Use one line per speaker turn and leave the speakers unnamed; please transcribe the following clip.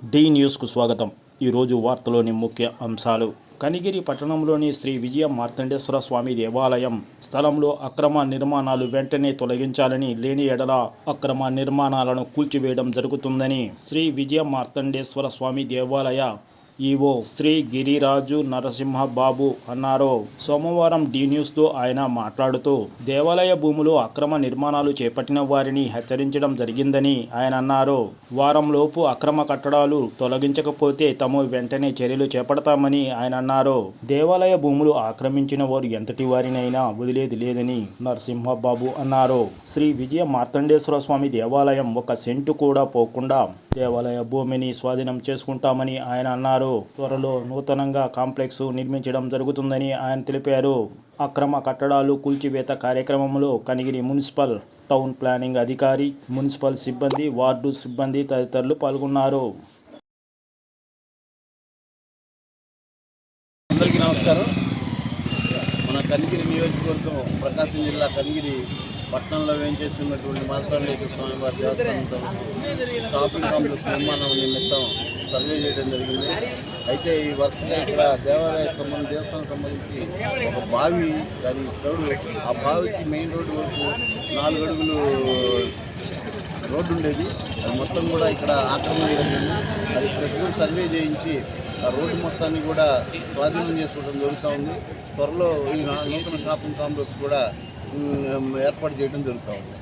D న్యూస్కు స్వాగతం. ఈరోజు వార్తలోని ముఖ్య అంశాలు. కనిగిరి పట్టణంలోని శ్రీ విజయ మార్తండేశ్వర స్వామి దేవాలయం స్థలంలో అక్రమ నిర్మాణాలు వెంటనే తొలగించాలని లేని ఎడల అక్రమ నిర్మాణాలను కూల్చివేయడం జరుగుతుందని శ్రీ విజయ మార్తండేశ్వర స్వామి దేవాలయ ఈవో శ్రీ గిరిరాజు నరసింహ బాబు అన్నారు. సోమవారం డి న్యూస్తో ఆయన మాట్లాడుతూ దేవాలయ భూములు అక్రమ నిర్మాణాలు చేపట్టిన వారిని హెచ్చరించడం జరిగిందని ఆయన అన్నారు. వారంలోపు అక్రమ కట్టడాలు తొలగించకపోతే తము వెంటనే చర్యలు చేపడతామని ఆయన అన్నారు. దేవాలయ భూములు ఆక్రమించిన వారు ఎంతటి వారినైనా వదిలేది లేదని నరసింహబాబు అన్నారు. శ్రీ విజయ మార్తండేశ్వర స్వామి దేవాలయం ఒక సెంటు కూడా పోకుండా దేవాలయ భూమిని స్వాధీనం చేసుకుంటామని ఆయన అన్నారు. జిల్లాలో త్వరలో నూతనంగా కాంప్లెక్స్ నిర్మించడం జరుగుతుందని ఆయన తెలిపారు. అక్రమ కట్టడాలు కూల్చివేత కార్యక్రమంలో కనిగిరి మున్సిపల్ టౌన్ ప్లానింగ్ అధికారి మున్సిపల్ సిబ్బంది వార్డు సిబ్బంది తదితరులు పాల్గొన్నారు.
అందరికీ నమస్కారం. మన కనిగిరి నియోజకవర్గం ప్రకాశం జిల్లా కనిగిరి పట్టణంలో వేయించేస్తున్నటువంటి మార్తాండేశ్వర స్వామి వారి దేవస్థానంతో షాపింగ్ కాంప్లెక్స్ నిర్మాణం నిమిత్తం సర్వే చేయడం జరిగింది. అయితే ఈ వరుసగా ఇక్కడ దేవాలయ సంబంధించి దేవస్థానం సంబంధించి ఒక బావి దాని తోడు ఆ బావికి మెయిన్ రోడ్డు వరకు నాలుగు అడుగులు రోడ్డు ఉండేది. అది మొత్తం కూడా ఇక్కడ ఆక్రమణ జరిగింది. అది ప్రస్తుతం సర్వే చేయించి ఆ రోడ్డు మొత్తాన్ని కూడా స్వాధీనం చేసుకోవడం జరుగుతూ ఉంది. త్వరలో ఈ నూతన షాపింగ్ కాంప్లెక్స్ కూడా ఏర్పాటు చేయడం జరుగుతూ ఉంది.